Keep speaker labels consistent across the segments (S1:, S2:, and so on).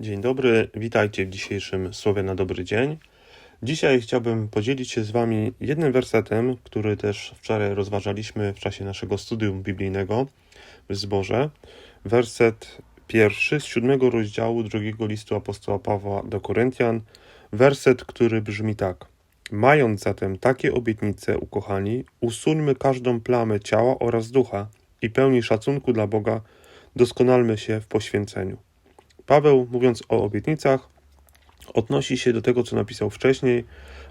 S1: Dzień dobry, witajcie w dzisiejszym Słowie na dobry dzień. Dzisiaj chciałbym podzielić się z Wami jednym wersetem, który też wczoraj rozważaliśmy w czasie naszego studium biblijnego w zborze. Werset pierwszy z siódmego rozdziału drugiego listu apostoła Pawła do Koryntian. Werset, który brzmi tak. Mając zatem takie obietnice, ukochani, usuńmy każdą plamę ciała oraz ducha i pełni szacunku dla Boga, doskonalmy się w poświęceniu. Paweł, mówiąc o obietnicach, odnosi się do tego, co napisał wcześniej,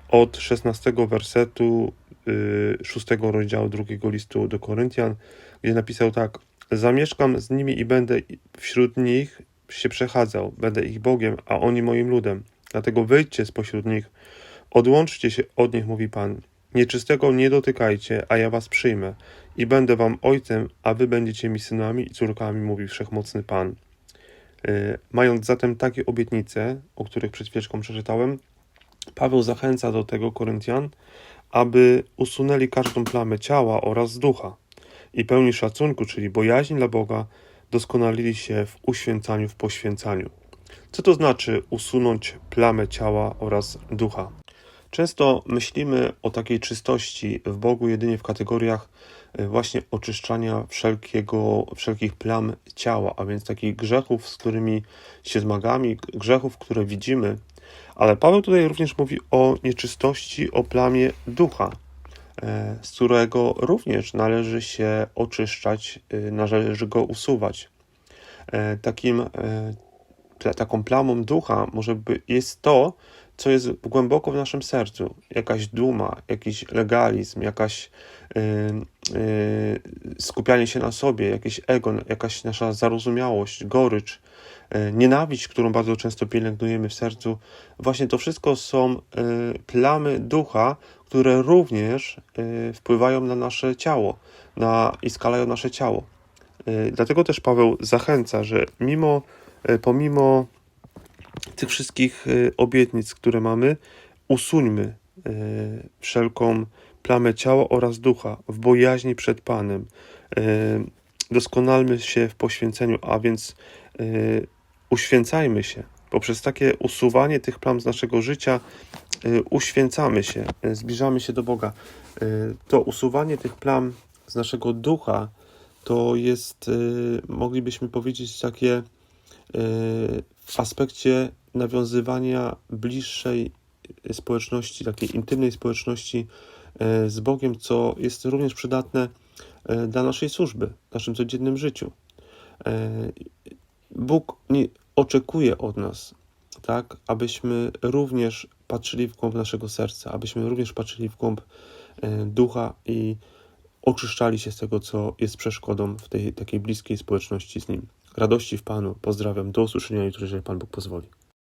S1: od 16 wersetu y, 6 rozdziału drugiego listu do Koryntian, gdzie napisał tak: Zamieszkam z nimi i będę wśród nich się przechadzał, będę ich Bogiem, a oni moim ludem. Dlatego wyjdźcie spośród nich, odłączcie się od nich, mówi Pan. Nieczystego nie dotykajcie, a ja was przyjmę i będę wam ojcem, a wy będziecie mi synami i córkami, mówi wszechmocny Pan. Y, Mając zatem takie obietnice, o których przed chwileczką przeczytałem, Paweł zachęca do tego Koryntian, aby usunęli każdą plamę ciała oraz ducha i pełni szacunku, czyli bojaźni dla Boga, doskonalili się w uświęcaniu, w poświęcaniu. Co to znaczy usunąć plamę ciała oraz ducha? Często myślimy o takiej czystości w Bogu jedynie w kategoriach e, właśnie oczyszczania wszelkiego, wszelkich plam ciała, a więc takich grzechów, z którymi się zmagamy, grzechów, które widzimy. Ale Paweł tutaj również mówi o nieczystości, o plamie ducha, e, z którego również należy się oczyszczać, e, należy go usuwać. Takim, ta- taką plamą ducha może by jest to, co jest głęboko w naszym sercu. Jakaś duma, jakiś legalizm, jakaś y, y, skupianie się na sobie, jakieś ego, jakaś nasza zarozumiałość, gorycz, y, nienawiść, którą bardzo często pielęgnujemy w sercu. Właśnie to wszystko są y, plamy ducha, które również y, wpływają na nasze ciało na, i skalają nasze ciało. Y, Dlatego też Paweł zachęca, że mimo, pomimo tych wszystkich y, obietnic, które mamy, usuńmy y, wszelką plamę ciała oraz ducha w bojaźni przed Panem. Y, Doskonalmy się w poświęceniu, a więc uświęcajmy się. Poprzez takie usuwanie tych plam z naszego życia uświęcamy się, zbliżamy się do Boga. To usuwanie tych plam z naszego ducha to jest, moglibyśmy powiedzieć, takie w aspekcie nawiązywania bliższej społeczności, takiej intymnej społeczności e, z Bogiem, co jest również przydatne e, dla naszej służby, w naszym codziennym życiu. E, Bóg nie oczekuje od nas, tak, abyśmy również patrzyli w głąb naszego serca, abyśmy również patrzyli w głąb e, ducha i oczyszczali się z tego, co jest przeszkodą w tej takiej bliskiej społeczności z Nim. Radości w Panu. Pozdrawiam. Do usłyszenia jutro, jeżeli Pan Bóg pozwoli.